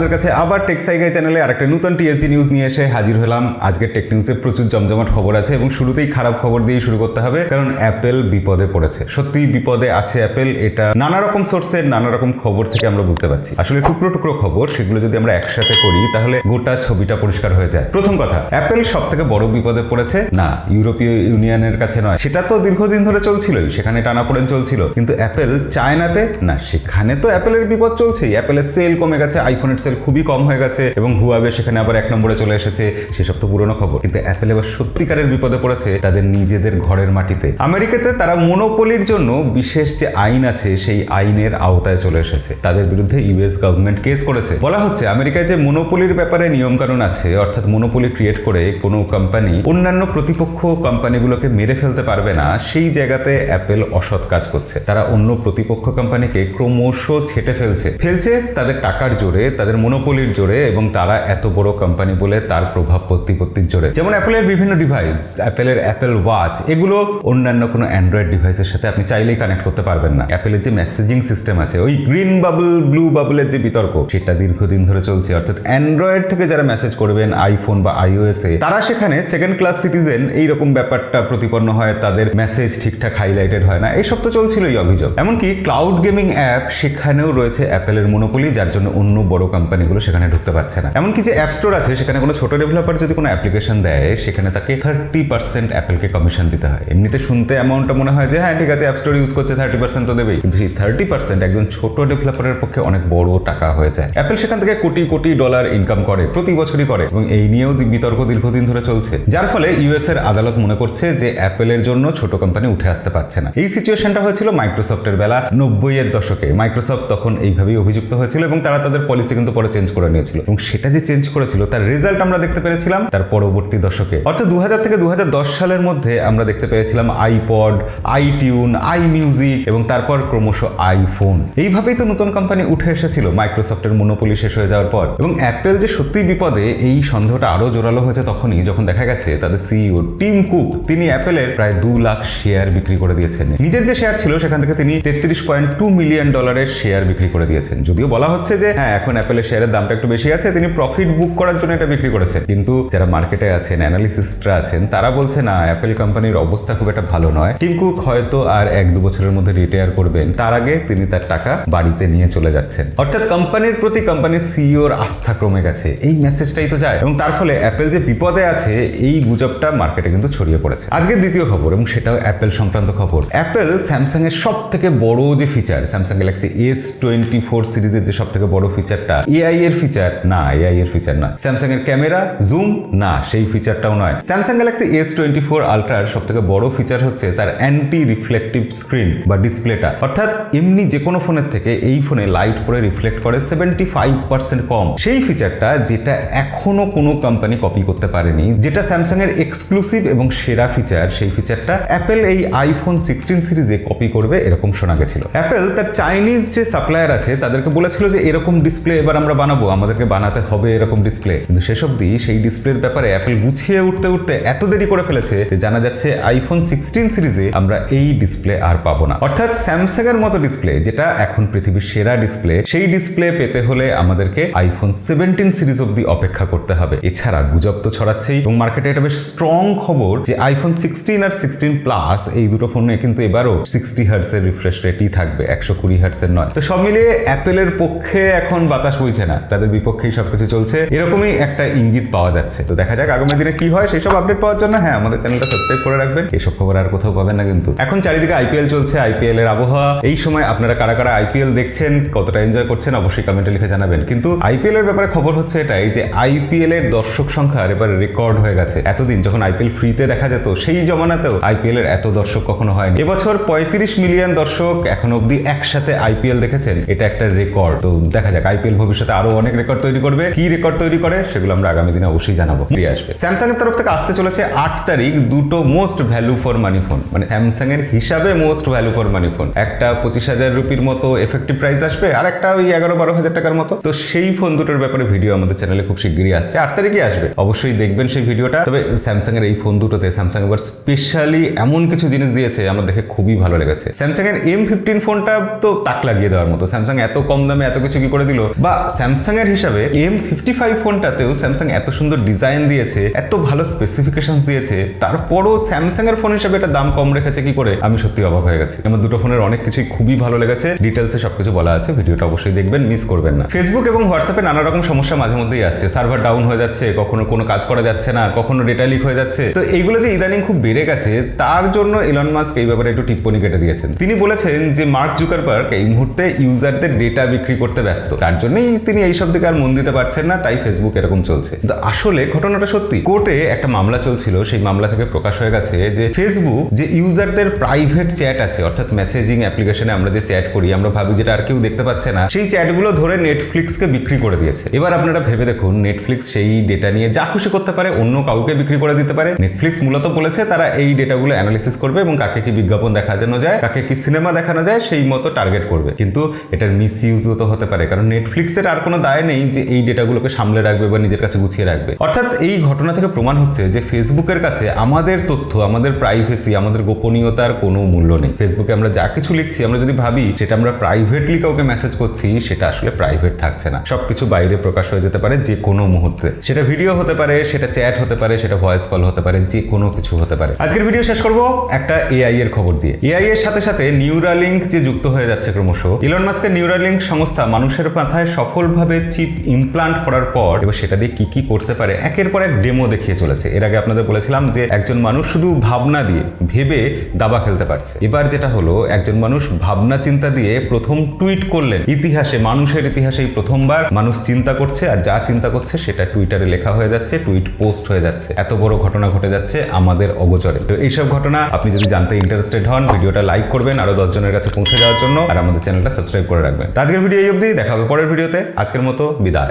আপনাদের কাছে আবার টেক সাইগাই চ্যানেলে আরেকটা নতুন টিএসজি নিউজ নিয়ে এসে হাজির হলাম। আজকে টেক নিউজে প্রচুর জমজমাট খবর আছে এবং শুরুতেই খারাপ খবর দিয়ে শুরু করতে হবে, কারণ অ্যাপেল বিপদে পড়েছে। সত্যিই বিপদে আছে অ্যাপেল এটা নানা রকম সোর্সের নানা রকম খবর থেকে আমরা বুঝতে পারছি। আসলে টুকরো টুকরো খবর, সেগুলো যদি আমরা একসাথে করি, তাহলে গোটা ছবিটা পরিষ্কার হয়ে যায়। প্রথম কথা অ্যাপেল সব থেকে বড় বিপদে পড়েছে? না, ইউরোপীয় ইউনিয়নের কাছে নয়। সেটা তো দীর্ঘদিন ধরে চলছিলই, সেখানে টানা টানাপোড়েন চলছিল। কিন্তু অ্যাপেল চায়নাতে, না, সেখানে তো অ্যাপেলের বিপদ চলছেই। অ্যাপেলের সেল কমে গেছে আইফোনের সেল খুবই কম হয়ে গেছে এবং হুয়াবে সেখানে আবার এক নম্বরে চলে এসেছে, সেসব তো পুরনো খবর। কিন্তু অ্যাপেল এবার সত্যিকারের বিপদে পড়েছে তাদের নিজেদের ঘরের মাটিতে। আমেরিকাতে তারা মনোপলির জন্য বিশেষ যে আইন আছে, সেই আইনের আওতায় চলে এসেছে। তাদের বিরুদ্ধে ইউএস গভর্নমেন্ট কেস করেছে। বলা হচ্ছে, আমেরিকায় যে মনোপলির ব্যাপারে নিয়মকানুন আছে, অর্থাৎ মনোপলি ক্রিয়েট করে কোনো কোম্পানি অন্যান্য প্রতিপক্ষ কোম্পানিগুলোকে মেরে ফেলতে পারবে না, সেই জায়গাতে অ্যাপেল অসৎ কাজ করছে। তারা অন্য প্রতিপক্ষ কোম্পানিকে ক্রমশ ছেটে ফেলছে। ফেলছে তাদের টাকার জোরে, তাদের মনোপলির জোরে এবং তারা এত বড় কোম্পানি বলে তার প্রভাব প্রতিপত্তির জোরে। যেমন অ্যাপেলের বিভিন্ন ডিভাইস অ্যাপেলের অ্যাপেল ওয়াচ এগুলো অন্যান্য কোনো অ্যান্ড্রয়েড ডিভাইসের সাথে আপনি চাইলেই কানেক্ট করতে পারবেন না। অ্যাপেলের যে মেসেজিং সিস্টেম আছে, ওই গ্রিন বাবল ব্লু বাবলের যে বিতর্ক, সেটা দীর্ঘদিন ধরে চলছে। অর্থাৎ অ্যান্ড্রয়েড থেকে যারা মেসেজ করবেন আইফোন বা আইওএস এ, তারা সেখানে সেকেন্ড ক্লাস সিটিজেন এইরকম ব্যাপারটা প্রতিপন্ন হয়, তাদের মেসেজ ঠিকঠাক হাইলাইটেড হয় না। এইসব তো চলছিলই অভিযোগ। এমনকি ক্লাউড গেমিং অ্যাপ সেখানেও রয়েছে অ্যাপেলের মনোপলি যার জন্য অন্য বড় কোম্পানিগুলো সেখানে ঢুকতে পারছে না। এমনকি যে অ্যাপ স্টোর আছে, সেখানে কোনো ছোট ডেভেলপার যদি কোনো অ্যাপ্লিকেশন দেয়, সেখানে তাকে থার্টি পার্সেন্ট অ্যাপেলকে কমিশন দিতে হয়। এমনিতে শুনতে অ্যামাউন্টটা মনে হয় যে হ্যাঁ ঠিক আছে অ্যাপ স্টোর ইউজ করছে থার্টি পার্সেন্ট তো দেবেই। কিন্তু সেই থার্টি পার্সেন্ট একজন ছোট ডেভেলপারের পক্ষে অনেক বড় টাকা হয়ে যায়। অ্যাপেল সেখান থেকে কোটি কোটি ডলার ইনকাম করে, প্রতি বছরই করে, এবং এই নিয়েও বিতর্ক দীর্ঘদিন ধরে চলছে। যার ফলে ইউএস এর আদালত মনে করছে যে অ্যাপেলের জন্য ছোট কোম্পানি উঠে আসতে পারছে না। এই সিচুয়েশনটা হয়েছিল মাইক্রোসফটের বেলা নব্বই এর দশকে। মাইক্রোসফট তখন এইভাবেই অভিযুক্ত হয়েছিল, এবং তারা তাদের পলিসি কিন্তু পরে চেঞ্জ করে নিয়েছিল। এবং সেটা যে চেঞ্জ করেছিল, তার রেজাল্ট আমরা দেখতে পেরেছিলাম তার পরবর্তী দশকে। অর্থাৎ দু থেকে দু সালের মধ্যে আমরা দেখতে পেয়েছিলাম আইপড আইটিউন আই মিউজিক এবং তারপর ক্রমশ আইফোন এইভাবেই তো নতুন কোম্পানি উঠে এসেছিল। মাইক্রোসফটের মনোপলি শেষ হয়ে যাওয়ার পর। এবং অ্যাপেল যে সত্যিই বিপদে, এই সন্দেহটা আরও জোরালো হয়েছে তখনই যখন দেখা গেছে তাদের সিইও টিম কুক তিনি অ্যাপেলের প্রায় দু লাখ শেয়ার বিক্রি করে দিয়েছেন। নিজের যে শেয়ার ছিল, সেখান থেকে তিনি তেত্রিশ পয়েন্ট টু মিলিয়ন ডলারের শেয়ার বিক্রি করে দিয়েছেন। যদিও বলা হচ্ছে যে হ্যাঁ এখন অ্যাপেলের শেয়ারের দামটা একটু বেশি আছে, তিনি প্রফিট বুক করার জন্য এটা বিক্রি করেছেন। কিন্তু যারা মার্কেটে আছেন অ্যানালিসিস্টরা আছেন, তারা বলছে, না অ্যাপেল কোম্পানির অবস্থা খুব একটা ভালো নয়। টিম কুক হয়তো আর এক দু বছরের মধ্যে রিটায়ার করবেন। তার আগে তিনি তার টাকা বাড়িতে নিয়ে চলে যাচ্ছেন। অর্থাৎ কোম্পানির প্রতি কোম্পানির সিইওর আস্থা ক্রমে গেছে। এই মেসেজটাই তো যায়। এবং তার ফলে অ্যাপেল যে বিপদে আছে, এই গুজবটা মার্কেটে কিন্তু ছড়িয়ে পড়েছে। আজকের দ্বিতীয় খবর, এবং সেটাও অ্যাপেল সংক্রান্ত খবর। অ্যাপেল স্যামসাং এর সব থেকে বড় যে feature Samsung Galaxy S twenty four সিরিজের যে সব থেকে বড় ফিচারটা এআই এর ফিচার না এআই এর ফিচার না স্যামসাং এর ক্যামেরা জুম না, সেই ফিচারটাও নয়। Samsung Galaxy S twenty four আলট্রার সব থেকে বড় ফিচার হচ্ছে তার অ্যান্টি রিফ্লেকটিভ স্ক্রিন বা ডিসপ্লেটা অর্থাৎ এমনি যে কোনো ফোনের থেকে এই ফোনে লাইট পরে রিফ্লেক্ট করে সেভেন্টি ফাইভ পার্সেন্ট কম। সেই ফিচারটা যেটা এখনও কোনো কোম্পানি কপি করতে পারেনি, যেটা স্যামসাং এর এক্সক্লুসিভ এবং সেরা ফিচার সেই ফিচারটা অ্যাপেল এই আইফোন সিক্সটিন সিরিজে কপি করবে, এরকম শোনা গেছিল। অ্যাপেল তার চাইনিজ যে সাপ্লায়ার আছে, তাদেরকে বলেছিল যে এরকম ডিসপ্লে এবার আমরা বানাবো, আমাদেরকে বানাতে হবে এরকম ডিসপ্লে কিন্তু শেষ অব্দি সেই ডিসপ্লের ব্যাপারে অ্যাপেল গুছিয়ে উঠতে উঠতে এত দেরি করে ফেলেছে যে জানা যাচ্ছে আইফোন সিক্সটিন সিরিজে আমরা এই ডিসপ্লে আর পাবো না। অর্থাৎ স্যামসাং এর মতো ডিসপ্লে যেটা এখন পৃথিবীর সেরা ডিসপ্লে সেই ডিসপ্লে পেতে হলে আমাদেরকে আইফোন সেভেন্টিন সিরিজ অব্দি অপেক্ষা করতে হবে। এছাড়া গুজব তো ছড়াচ্ছেই এবং মার্কেটে এটা বেশ স্ট্রং খবর যে আইফোন সিক্সটিন আর সিক্সটিন প্লাস এই দুটো ফোনে কিন্তু এবারও সিক্সটি হার্টসের রিফ্রেশ রেটই থাকবে, একশো কুড়ি হার্টসের নয়। তো সব মিলিয়ে অ্যাপেলের পক্ষে এখন বাতাস বইছে না, তাদের বিপক্ষেই সবকিছু চলছে। এরকমই একটা ইঙ্গিত পাওয়া যাচ্ছে। তো দেখা যাক আগামী দিনে কি হয় সেই সব আপডেট পাওয়ার জন্য হ্যাঁ আমাদের চ্যানেলটা সাবস্ক্রাইব করে রাখবেন। এসব খবর আর কোথাও পাবেন না কিন্তু। এখন চারিদিকে আইপিএল চলছে আইপিএল এর আবহাওয়া। এই সময় আপনারা কারা কারা আইপিএল দেখছেন, কতটা এনজয় করছেন, অবশ্যই কমেন্টে লিখে জানাবেন। কিন্তু আইপিএল এর ব্যাপারে খবর হচ্ছে এটাই যে আইপিএল এর দর্শক সংখ্যা এবার রেকর্ড হয়ে গেছে। এতদিন যখন আইপিএল ফ্রিতে দেখা যেত, সেই জমানাতেও আইপিএল এর এত দর্শক কখনো হয়নি। এবছর পঁয়ত্রিশ মিলিয়ন দর্শক এখন অব্দি একসাথে আইপিএল দেখেছেন। এটা একটা রেকর্ড তো দেখা যাক আইপিএল ভবিষ্যতে আরও অনেক রেকর্ড তৈরি করবে। কি রেকর্ড তৈরি করে সেগুলো আমরা আগামী দিনে অবশ্যই জানাব। ফিরে আসবে। স্যামসাং এর তরফ থেকে আসতে চলেছে আট তারিখ দুটো most value for money phone মানে স্যামসাং এর হিসাবে most value for money phone একটা পঁচিশ হাজার রুপির মতো এফেক্টিভ প্রাইস আসবে, আর একটা ওই এগারো বারো হাজার টাকার মতো। তো সেই ফোন দুটোর ব্যাপারে ভিডিও আমাদের চ্যানেলে খুব শিগগিরই আসছে। আট তারিখে আসবে। অবশ্যই দেখবেন সেই ভিডিওটা তবে স্যামসাং এর এই ফোন দুটোতে স্যামসাং এবার স্পেশালি এমন কিছু জিনিস দিয়েছে, আমার দেখে খুবই ভালো লেগেছে। স্যামসাং এর এম ফিফটিন ফোনটা তো তাক লাগিয়ে দেওয়ার মতো। স্যামসাং এত কম দামে এত কিছু কি করে দিল? বা স্যামসাং এর হিসাবে এম ফিফটি ফাইভ ফোনটাতেও স্যামসাং এত সুন্দর ডিজাইন দিয়েছে, এত ভালো স্পেসিফিকেশন দিয়েছে, তারপরও স্যামসাং এর ফোন হিসাবে এটা দাম কম রেখেছে, কি করে? আমি সত্যি অবাক হয়ে গেছি। আমার দুটো ফোনের অনেক কিছুই খুবই ভালো লেগেছে ডিটেলসে সবকিছু বলা আছে, ভিডিওটা অবশ্যই দেখবেন মিস করবেন না। ফেসবুক এবং হোয়াটসঅ্যাপে নানা রকম সমস্যা মাঝে মধ্যেই আসছে সার্ভার ডাউন হয়ে যাচ্ছে, কখনো কোনো কাজ করা যাচ্ছে না, কখনো ডেটা লিক হয়ে যাচ্ছে। তো এইগুলো যে ইদানিং খুব বেড়ে গেছে, তার জন্য ইলন মাস্ক এই ব্যাপারে একটু টিপ্পনি কেটে দিয়েছেন। তিনি বলেছেন যে, মার্ক জুকারবার্গ এই মুহূর্তে ইউজারদের ডেটা বিক্রি করতে ব্যস্ত। তার জন্যই তিনি এইসব দিকে আর মন দিতে পারছেন না, তাই ফেসবুক এরকম চলছে। কিন্তু আসলে ঘটনাটা সত্যি। কোর্টে একটা মামলা চলছিল, সেই মামলা থেকে প্রকাশ হয়ে গেছে যে ফেসবুক যে ইউজারদের প্রাইভেট চ্যাট আছে, অর্থাৎ মেসেজিং অ্যাপ্লিকেশনে আমরা যে চ্যাট করি, আমরা ভাবি যেটা আর কেউ দেখতে পাচ্ছে না, সেই চ্যাটগুলো ধরে নেটফ্লিক্সকে বিক্রি করে দিয়েছে। এবার আপনারা ভেবে দেখুন নেটফ্লিক্স সেই ডেটা নিয়ে যা খুশি করতে পারে, অন্য কাউকে বিক্রি করে দিতে পারে। নেটফ্লিক্স মূলত বলেছে তারা এই ডেটাগুলো অ্যানালিসিস করবে এবং কাকে কি বিজ্ঞাপন দেখানো যায়, কাকে কি সিনেমা দেখানো যায়, সেই মতো টার্গেট করবে। কিন্তু এটার মিস ইউজও তো হতে পারে, কারণ নেটফ্লিক্সের আর কোনো দায় নেই যে এই ডেটাগুলোকে সামলে রাখবে বা নিজের কাছে গুছিয়ে রাখবে। অর্থাৎ এই ঘটনা থেকে প্রমাণ হচ্ছে যে ফেসবুকের কাছে আমাদের তথ্য, আমাদের প্রাইভেসি আমাদের গোপনীয়তার কোনো মূল্য নেই। ফেসবুকে আমরা যা কিছু লিখছি, আমরা যদি ভাবি সেটা আমরা প্রাইভেটলি কাউকে মেসেজ করছি, সেটা আসলে প্রাইভেট থাকছে না। সবকিছু বাইরে প্রকাশ হয়ে যেতে পারে যে কোনো মুহূর্তে। সেটা ভিডিও হতে পারে, সেটা চ্যাট হতে পারে, সেটা ভয়েস কল হতে পারে, যে কোনো কিছু হতে পারে। আজকের ভিডিও শেষ করব একটা এআই এর খবর দিয়ে। এআই এর সাথে সাথে নিউরালিঙ্ক যে যুক্ত হয়ে যাচ্ছে ক্রমশ ইলন মাস্কের নিউরালিঙ্ক সংস্থা মানুষের মাথায় সফলভাবে চিপ ইমপ্লান্ট করার পর এবার সেটা দিয়ে কি কি করতে পারে, একের পর এক ডেমো দেখিয়ে চলেছে। এর আগে আপনাদের বলেছিলাম যে একজন মানুষ শুধু ভাবনা দিয়ে ভেবে দাবা খেলতে পারছে। এবার যেটা হলো, একজন মানুষ ভাবনা চিন্তা দিয়ে প্রথম টুইট করলেন। ইতিহাসে, মানুষের ইতিহাসে প্রথমবার মানুষ চিন্তা করছে আর যা চিন্তা করছে সেটা টুইটারে লেখা হয়ে যাচ্ছে টুইট পোস্ট হয়ে যাচ্ছে। এত বড় ঘটনা ঘটে যাচ্ছে আমাদের অগোচরে। তো এইসব ঘটনা আপনি যদি জানতে ইন্টারেস্টেড হন, ভিডিওটা লাইক করবেন আরও দশ জনের কাছে পৌঁছে যাওয়ার জন্য আর আমাদের চ্যানেলটা সাবস্ক্রাইব করে রাখবেন। আজকের ভিডিও এই অবধি, দেখা হবে পরের ভিডিওতে। আজকের মতো বিদায়।